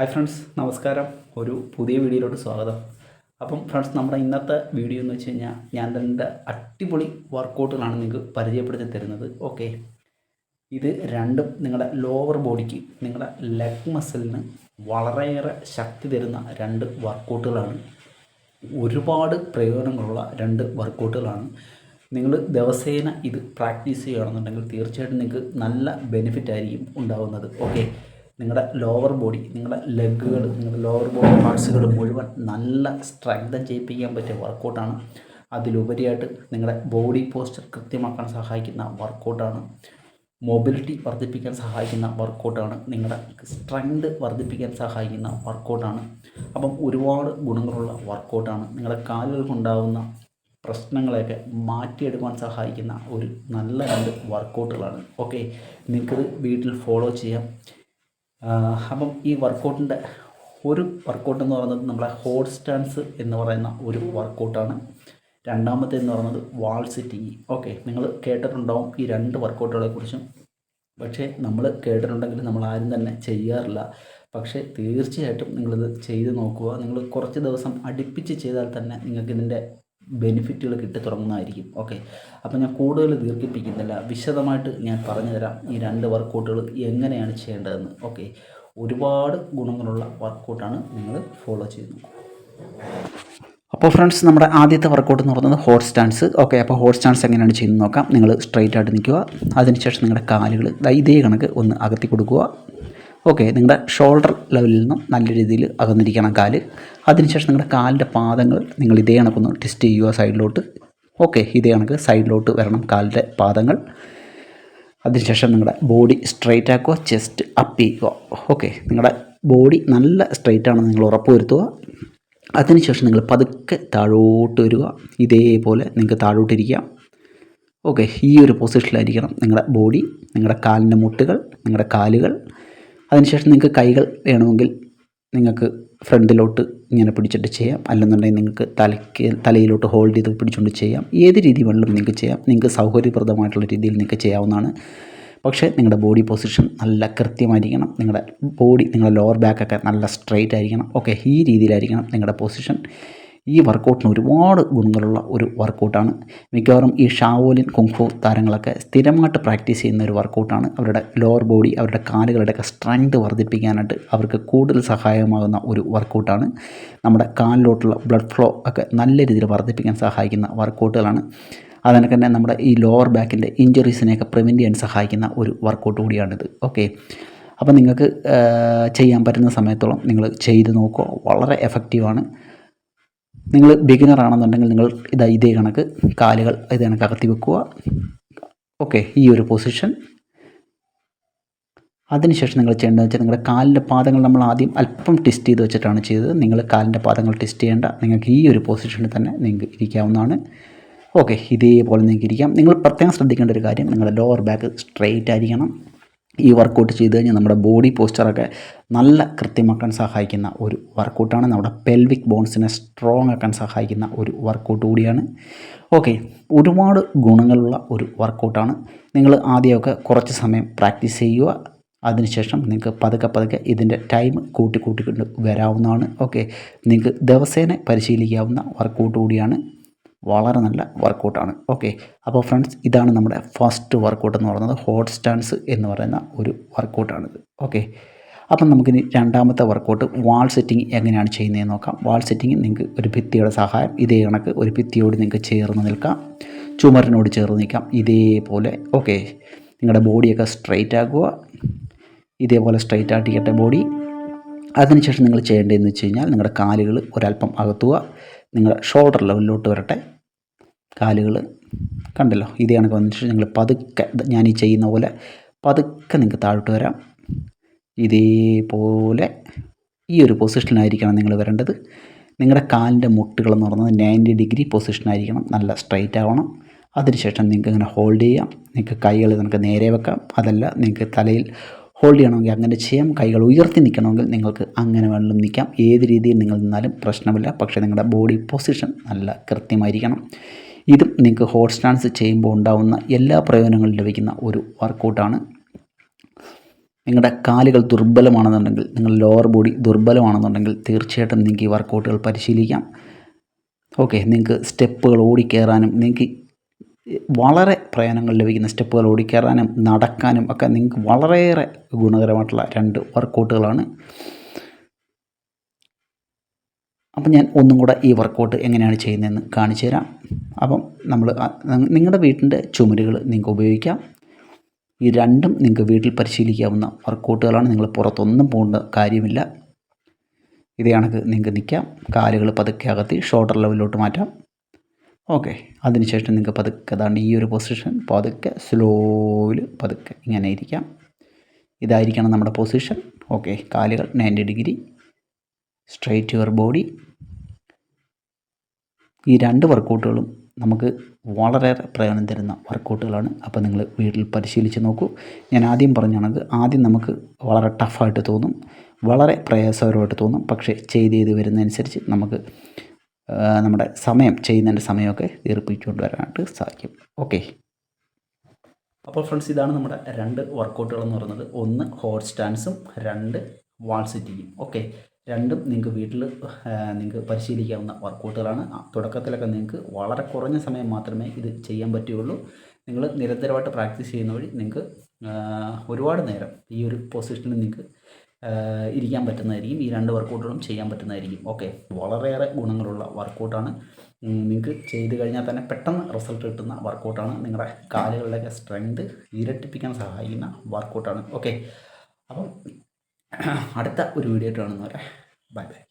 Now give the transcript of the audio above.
Hi friends നമസ്കാരം. ഒരു പുതിയ വീഡിയോയിലോട്ട് സ്വാഗതം. അപ്പം ഫ്രണ്ട്സ് നമ്മുടെ ഇന്നത്തെ വീഡിയോ എന്ന് വെച്ച് കഴിഞ്ഞാൽ ഞാൻ രണ്ട് അടിപൊളി വർക്കൗട്ടുകളാണ് നിങ്ങൾക്ക് പരിചയപ്പെടുത്തി തരുന്നത്. ഓക്കെ. ഇത് രണ്ടും നിങ്ങളുടെ ലോവർ ബോഡിക്ക് നിങ്ങളുടെ ലെഗ് മസിലിന് വളരെയേറെ ശക്തി തരുന്ന രണ്ട് വർക്കൗട്ടുകളാണ്. ഒരുപാട് പ്രയോജനങ്ങളുള്ള രണ്ട് വർക്കൗട്ടുകളാണ്. നിങ്ങൾ ദിവസേന ഇത് പ്രാക്ടീസ് ചെയ്യുകയാണെന്നുണ്ടെങ്കിൽ തീർച്ചയായിട്ടും നിങ്ങൾക്ക് നല്ല ബെനിഫിറ്റ് ആയിരിക്കും ഉണ്ടാകുന്നത് ഓക്കെ. നിങ്ങളുടെ ലോവർ ബോഡി നിങ്ങളുടെ ലെഗുകൾ നിങ്ങളുടെ ലോവർ ബോഡി പാർട്സുകൾ മുഴുവൻ നല്ല സ്ട്രെങ്തൻ ചെയ്യിപ്പിക്കാൻ പറ്റിയ വർക്കൗട്ടാണ് അതിലുപരിയായിട്ട് നിങ്ങളുടെ ബോഡി പോസ്റ്റർ കൃത്യമാക്കാൻ സഹായിക്കുന്ന വർക്കൗട്ടാണ് മൊബിലിറ്റി വർദ്ധിപ്പിക്കാൻ സഹായിക്കുന്ന വർക്കൗട്ടാണ് നിങ്ങളുടെ സ്ട്രെങ്ത് വർദ്ധിപ്പിക്കാൻ സഹായിക്കുന്ന വർക്കൗട്ടാണ് അപ്പം ഒരുപാട് ഗുണങ്ങളുള്ള വർക്കൗട്ടാണ് നിങ്ങളുടെ കാലുകൾക്കുണ്ടാകുന്ന പ്രശ്നങ്ങളെയൊക്കെ മാറ്റിയെടുക്കാൻ സഹായിക്കുന്ന ഒരു നല്ല രണ്ട് വർക്കൗട്ടുകളാണ് ഓക്കെ നിങ്ങൾക്കത് വീട്ടിൽ ഫോളോ ചെയ്യാം. അപ്പം ഈ വർക്കൗട്ടിന്റെ ഒരു വർക്കൗട്ട് എന്ന് പറയുന്നത് നമ്മളെ ഹോട്ട് സ്റ്റാൻസ് എന്ന് പറയുന്ന ഒരു വർക്കൗട്ടാണ്. രണ്ടാമത്തെ എന്ന് പറയുന്നത് വാൾ സിറ്റിങ്. ഓക്കെ നിങ്ങൾ കേട്ടിട്ടുണ്ടാവും ഈ രണ്ട് വർക്കൗട്ടുകളെ കുറിച്ചും. പക്ഷേ നമ്മൾ കേട്ടിട്ടുണ്ടെങ്കിൽ നമ്മൾ ആരും തന്നെ ചെയ്യാറില്ല. പക്ഷേ തീർച്ചയായിട്ടും നിങ്ങളിത് ചെയ്ത് നോക്കുക. നിങ്ങൾ കുറച്ച് ദിവസം അടുപ്പിച്ച് ചെയ്താൽ തന്നെ നിങ്ങൾക്ക് ഇതിന്റെ ബെനിഫിറ്റുകൾ കിട്ടി തുടങ്ങുന്നതായിരിക്കും. ഓക്കെ. അപ്പോൾ ഞാൻ കൂടുതൽ ദീർഘിപ്പിക്കുന്നില്ല. വിശദമായിട്ട് ഞാൻ പറഞ്ഞു തരാം ഈ രണ്ട് വർക്കൗട്ടുകൾ എങ്ങനെയാണ് ചെയ്യേണ്ടതെന്ന്. ഓക്കെ. ഒരുപാട് ഗുണങ്ങളുള്ള വർക്കൗട്ടാണ് നിങ്ങൾ ഫോളോ ചെയ്യുന്നത് അപ്പോൾ ഫ്രണ്ട്സ് നമ്മുടെ ആദ്യത്തെ വർക്കൗട്ട് എന്ന് പറയുന്നത് ഹോട്ട് സ്റ്റാൻസ്. ഓക്കെ. അപ്പോൾ ഹോട്ട് സ്റ്റാൻസ് എങ്ങനെയാണ് ചെയ്യുന്നത് നോക്കാം. നിങ്ങൾ സ്ട്രെയിറ്റ് ആയിട്ട് നിൽക്കുക. അതിനുശേഷം നിങ്ങളുടെ കാലുകൾ ഇതേ കണക്ക് ഒന്ന് അകത്തി കൊടുക്കുക. ഓക്കെ നിങ്ങളുടെ ഷോൾഡർ ലെവലിൽ നിന്നും നല്ല രീതിയിൽ അകന്നിരിക്കണം കാൽ. അതിനുശേഷം നിങ്ങളുടെ കാലിന്റെ പാദങ്ങൾ നിങ്ങൾ ഇതേ കണക്കൊന്ന് ട്വിസ്റ്റ് ചെയ്യുക സൈഡിലോട്ട് ഓക്കെ ഇതേ കണക്ക് സൈഡിലോട്ട് വരണം കാലിന്റെ പാദങ്ങൾ. അതിനുശേഷം നിങ്ങളുടെ ബോഡി സ്ട്രെയിറ്റ് ആക്കുക ചെസ്റ്റ് അപ്പ് ചെയ്യുക. ഓക്കെ നിങ്ങളുടെ ബോഡി നല്ല സ്ട്രെയിറ്റ് ആണെന്ന് നിങ്ങൾ ഉറപ്പുവരുത്തുക. അതിനുശേഷം നിങ്ങൾ പതുക്കെ താഴോട്ട് വരിക. ഇതേപോലെ നിങ്ങൾക്ക് താഴോട്ടിരിക്കാം ഓക്കെ ഈ ഒരു പൊസിഷനിലായിരിക്കണം നിങ്ങളുടെ ബോഡി നിങ്ങളുടെ കാലിന്റെ മുട്ടുകൾ നിങ്ങളുടെ കാലുകൾ. അതിനുശേഷം നിങ്ങൾക്ക് കൈകൾ വേണമെങ്കിൽ നിങ്ങൾക്ക് ഫ്രണ്ടിലോട്ട് ഇങ്ങനെ പിടിച്ചിട്ട് ചെയ്യാം. അല്ലെന്നുണ്ടെങ്കിൽ നിങ്ങൾക്ക് തലയ്ക്ക് തലയിലോട്ട് ഹോൾഡ് ചെയ്ത് പിടിച്ചുകൊണ്ട് ചെയ്യാം. ഏത് രീതി വേണമെങ്കിലും നിങ്ങൾക്ക് ചെയ്യാം. നിങ്ങൾക്ക് സൗകര്യപ്രദമായിട്ടുള്ള രീതിയിൽ നിങ്ങൾക്ക് ചെയ്യാവുന്നതാണ്. പക്ഷേ നിങ്ങളുടെ ബോഡി പൊസിഷൻ നല്ല കൃത്യമായിരിക്കണം. നിങ്ങളുടെ ബോഡി നിങ്ങളുടെ ലോവർ ബാക്കൊക്കെ നല്ല സ്ട്രെയിറ്റ് ആയിരിക്കണം. ഓക്കെ ഈ രീതിയിലായിരിക്കണം നിങ്ങളുടെ പൊസിഷൻ. ഈ വർക്കൗട്ടിന് ഒരുപാട് ഗുണങ്ങളുള്ള ഒരു വർക്കൗട്ടാണ് മിക്കവാറും ഈ ഷാവോലിൻ കുങ്ഫു താരങ്ങളൊക്കെ സ്ഥിരമായിട്ട് പ്രാക്ടീസ് ചെയ്യുന്ന ഒരു വർക്കൗട്ടാണ് അവരുടെ ലോവർ ബോഡി അവരുടെ കാലുകളുടെയൊക്കെ സ്ട്രെങ്ത് വർദ്ധിപ്പിക്കാനായിട്ട് അവർക്ക് കൂടുതൽ സഹായമാകുന്ന ഒരു വർക്കൗട്ടാണ് നമ്മുടെ കാലിലോട്ടുള്ള ബ്ലഡ് ഫ്ലോ ഒക്കെ നല്ല രീതിയിൽ വർദ്ധിപ്പിക്കാൻ സഹായിക്കുന്ന വർക്കൗട്ടുകളാണ് അതിനൊക്കെ തന്നെ നമ്മുടെ ഈ ലോവർ ബാക്കിന്റെ ഇഞ്ചുറീസിനെയൊക്കെ പ്രിവെന്റ് ചെയ്യാൻ സഹായിക്കുന്ന ഒരു വർക്കൗട്ട് കൂടിയാണിത്. ഓക്കെ അപ്പോൾ നിങ്ങൾക്ക് ചെയ്യാൻ പറ്റുന്ന സമയത്തോളം നിങ്ങൾ ചെയ്ത് നോക്കുക. വളരെ എഫക്റ്റീവാണ് നിങ്ങൾ ബിഗിനർ ആണെന്നുണ്ടെങ്കിൽ നിങ്ങൾ ഇതാ ഇതേ കണക്ക് കാലുകൾ ഇത് കണക്ക് അകത്തി വെക്കുക. ഓക്കെ ഈ ഒരു പൊസിഷൻ അതിനുശേഷം നിങ്ങൾ ചെയ്യേണ്ടതെന്ന് വെച്ചാൽ നിങ്ങളുടെ കാലിന്റെ പാദങ്ങൾ നമ്മൾ ആദ്യം അല്പം ടെസ്റ്റ് ചെയ്ത് വെച്ചിട്ടാണ് ചെയ്തത്. നിങ്ങൾ കാലിന്റെ പാദങ്ങൾ ടെസ്റ്റ് ചെയ്യേണ്ട നിങ്ങൾക്ക് ഈ ഒരു പൊസിഷനിൽ തന്നെ നിങ്ങൾക്ക് ഇരിക്കാവുന്നതാണ്. ഓക്കെ ഇതേപോലെ നിങ്ങൾക്ക് ഇരിക്കാം. നിങ്ങൾ പ്രത്യേകം ശ്രദ്ധിക്കേണ്ട ഒരു കാര്യം നിങ്ങളുടെ ലോവർ ബാക്ക് സ്ട്രെയിറ്റ് ആയിരിക്കണം. ഈ വർക്കൗട്ട് ചെയ്ത് കഴിഞ്ഞാൽ നമ്മുടെ ബോഡി പോസ്ചറൊക്കെ നല്ല കൃത്യമാക്കാൻ സഹായിക്കുന്ന ഒരു വർക്കൗട്ടാണ് നമ്മുടെ പെൽവിക് ബോൺസിനെ സ്ട്രോങ് ആക്കാൻ സഹായിക്കുന്ന ഒരു വർക്കൗട്ട് കൂടിയാണ്. ഓക്കെ ഒരുപാട് ഗുണങ്ങളുള്ള ഒരു വർക്കൗട്ടാണ് നിങ്ങൾ ആദ്യമൊക്കെ കുറച്ച് സമയം പ്രാക്ടീസ് ചെയ്യുക. അതിനുശേഷം നിങ്ങൾക്ക് പതുക്കെ പതുക്കെ ഇതിന്റെ ടൈം കൂട്ടി കൂട്ടിക്കൊണ്ട് വരാവുന്നതാണ്. ഓക്കെ നിങ്ങൾക്ക് ദിവസേന പരിശീലിക്കാവുന്ന വർക്കൗട്ട് കൂടിയാണ്. വളരെ നല്ല വർക്കൗട്ടാണ് ഓക്കെ. അപ്പോൾ ഫ്രണ്ട്സ് ഇതാണ് നമ്മുടെ ഫസ്റ്റ് വർക്കൗട്ട് എന്ന് പറയുന്നത്. ഹോട്ട് സ്റ്റാൻസ് എന്ന് പറയുന്ന ഒരു വർക്കൗട്ടാണിത് ഓക്കെ. അപ്പം നമുക്കിനി രണ്ടാമത്തെ വർക്കൗട്ട് വാൾ സെറ്റിംഗ് എങ്ങനെയാണ് ചെയ്യുന്നതെന്ന് നോക്കാം. വാൾ സെറ്റിംഗ് നിങ്ങൾക്ക് ഒരു ഭിത്തിയുടെ സഹായം ഇതേ കണക്ക് ഒരു ഭിത്തിയോട് നിങ്ങൾക്ക് ചേർന്ന് നിൽക്കാം. ചുമരിനോട് ചേർന്ന് നിൽക്കാം. ഇതേപോലെ ഓക്കെ. നിങ്ങളുടെ ബോഡിയൊക്കെ സ്ട്രൈറ്റ് ആക്കുക. ഇതേപോലെ സ്ട്രൈറ്റ് ആട്ടിക്കട്ടെ ബോഡി. അതിനുശേഷം നിങ്ങൾ ചെയ്യേണ്ടതെന്ന് വെച്ച് കഴിഞ്ഞാൽ നിങ്ങളുടെ കാലുകൾ ഒരല്പം അകത്തുക. നിങ്ങളുടെ ഷോൾഡർ ലെവലിലോട്ട് വരട്ടെ. കാലുകൾ കണ്ടല്ലോ. ഇതേ കണക്ക് വന്നിട്ട് നിങ്ങൾ പതുക്കെ ഞാൻ ഈ ചെയ്യുന്ന പോലെ പതുക്കെ നിങ്ങൾക്ക് താഴോട്ട് വരാം. ഇതേപോലെ ഈ ഒരു പൊസിഷനിലായിരിക്കണം നിങ്ങൾ വരേണ്ടത്. നിങ്ങളുടെ കാലിന്റെ മുട്ടുകളെന്ന് പറയുന്നത് നയന്റി ഡിഗ്രി പൊസിഷനായിരിക്കണം നല്ല സ്ട്രൈറ്റ് ആവണം. അതിനുശേഷം നിങ്ങൾക്ക് ഇങ്ങനെ ഹോൾഡ് ചെയ്യാം. നിങ്ങൾക്ക് കൈകൾ നിങ്ങൾക്ക് നേരെ വെക്കാം. അതല്ല നിങ്ങൾക്ക് തലയിൽ ഹോൾഡ് ചെയ്യണമെങ്കിൽ അങ്ങനെ ചെയ്യാം. കൈകൾ ഉയർത്തി നിൽക്കണമെങ്കിൽ നിങ്ങൾക്ക് അങ്ങനെ വേണമെങ്കിലും നിൽക്കാം. ഏത് രീതിയിൽ നിങ്ങൾ നിന്നാലും പ്രശ്നമില്ല. പക്ഷേ നിങ്ങളുടെ ബോഡി പൊസിഷൻ നല്ല കൃത്യമായിരിക്കണം. ഇതും നിങ്ങൾക്ക് ഹോട്ട് സ്റ്റാൻസ് ചെയ്യുമ്പോൾ ഉണ്ടാകുന്ന എല്ലാ പ്രയോജനങ്ങളും ലഭിക്കുന്ന ഒരു വർക്കൗട്ടാണ്. നിങ്ങളുടെ കാലുകൾ ദുർബലമാണെന്നുണ്ടെങ്കിൽ നിങ്ങളുടെ ലോവർ ബോഡി ദുർബലമാണെന്നുണ്ടെങ്കിൽ തീർച്ചയായിട്ടും നിങ്ങൾക്ക് ഈ വർക്കൗട്ടുകൾ പരിശീലിക്കാം. ഓക്കെ നിങ്ങൾക്ക് സ്റ്റെപ്പുകൾ ഓടിക്കയറാനും നിങ്ങൾക്ക് വളരെ പ്രയോജനങ്ങൾ ലഭിക്കുന്ന സ്റ്റെപ്പുകൾ ഓടിക്കയറാനും നടക്കാനും ഒക്കെ നിങ്ങൾക്ക് വളരെയേറെ ഗുണകരമായിട്ടുള്ള രണ്ട് വർക്കൗട്ടുകളാണ്. അപ്പം ഞാൻ ഒന്നും കൂടെ ഈ വർക്കൗട്ട് എങ്ങനെയാണ് ചെയ്യുന്നതെന്ന് കാണിച്ചു തരാം. അപ്പം നമ്മൾ നിങ്ങളുടെ വീട്ടിന്റെ ചുമരുകൾ നിങ്ങൾക്ക് ഉപയോഗിക്കാം. ഈ രണ്ടും നിങ്ങൾക്ക് വീട്ടിൽ പരിശീലിക്കാവുന്ന വർക്കൗട്ടുകളാണ് നിങ്ങൾ പുറത്തൊന്നും പോകേണ്ട കാര്യമില്ല. ഇതേ കണക്ക് നിങ്ങൾക്ക് നിൽക്കാം. കാലുകൾ പതുക്കെ അകത്തി ഷോൾഡർ ലെവലിലോട്ട് മാറ്റാം. ഓക്കെ അതിനുശേഷം നിങ്ങൾക്ക് പതുക്കെ അതാണ് ഈ ഒരു പൊസിഷൻ പതുക്കെ സ്ലോയിൽ പതുക്കെ ഇങ്ങനെ ഇരിക്കാം. ഇതായിരിക്കണം നമ്മുടെ പൊസിഷൻ ഓക്കെ കാലുകൾ ninety degree straight your body ഈ രണ്ട് വർക്കൗട്ടുകളും നമുക്ക് വളരെയേറെ പ്രയോജനം തരുന്ന വർക്കൗട്ടുകളാണ് അപ്പോൾ നിങ്ങൾ വീട്ടിൽ പരിശീലിച്ച് നോക്കൂ. ഞാൻ ആദ്യം പറഞ്ഞാണത് ആദ്യം നമുക്ക് വളരെ ടഫായിട്ട് തോന്നും വളരെ പ്രയാസകരമായിട്ട് തോന്നും. പക്ഷേ ചെയ്ത് ചെയ്ത് വരുന്നതനുസരിച്ച് നമുക്ക് നമ്മുടെ സമയം ചെയ്യുന്നതിന്റെ സമയമൊക്കെ ദീർഘിപ്പിച്ചുകൊണ്ട് വരാനായിട്ട് സാധിക്കും. ഓക്കെ. അപ്പോൾ ഫ്രണ്ട്സ് ഇതാണ് നമ്മുടെ രണ്ട് വർക്കൗട്ടുകൾ എന്ന് പറയുന്നത്. ഒന്ന് ഹോട്ട് സ്റ്റാൻസും രണ്ട് വാൾ സിറ്റിങ്ങും. ഓക്കെ. രണ്ടും നിങ്ങൾക്ക് വീട്ടിൽ നിങ്ങൾക്ക് പരിശീലിക്കാവുന്ന വർക്കൗട്ടുകളാണ് തുടക്കത്തിലൊക്കെ നിങ്ങൾക്ക് വളരെ കുറഞ്ഞ സമയം മാത്രമേ ഇത് ചെയ്യാൻ പറ്റുകയുള്ളൂ. നിങ്ങൾ നിരന്തരമായിട്ട് പ്രാക്ടീസ് ചെയ്യുന്ന വഴി നിങ്ങൾക്ക് ഒരുപാട് നേരം ഈ ഒരു പൊസിഷനിൽ നിങ്ങൾക്ക് ഇരിക്കാൻ പറ്റുന്നതായിരിക്കും. ഈ രണ്ട് വർക്കൗട്ടുകളും ചെയ്യാൻ പറ്റുന്നതായിരിക്കും. ഓക്കെ. വളരെയേറെ ഗുണങ്ങളുള്ള വർക്കൗട്ടാണ് നിങ്ങൾക്ക് ചെയ്ത് കഴിഞ്ഞാൽ തന്നെ പെട്ടെന്ന് റിസൾട്ട് കിട്ടുന്ന വർക്കൗട്ടാണ് നിങ്ങളുടെ കാലുകളുടെയൊക്കെ സ്ട്രെങ്ത് ഇരട്ടിപ്പിക്കാൻ സഹായിക്കുന്ന വർക്കൗട്ടാണ് ഓക്കെ. അപ്പം അടുത്ത ഒരു വീഡിയോ ആയിട്ട് കാണുന്നവരെ. Bye bye.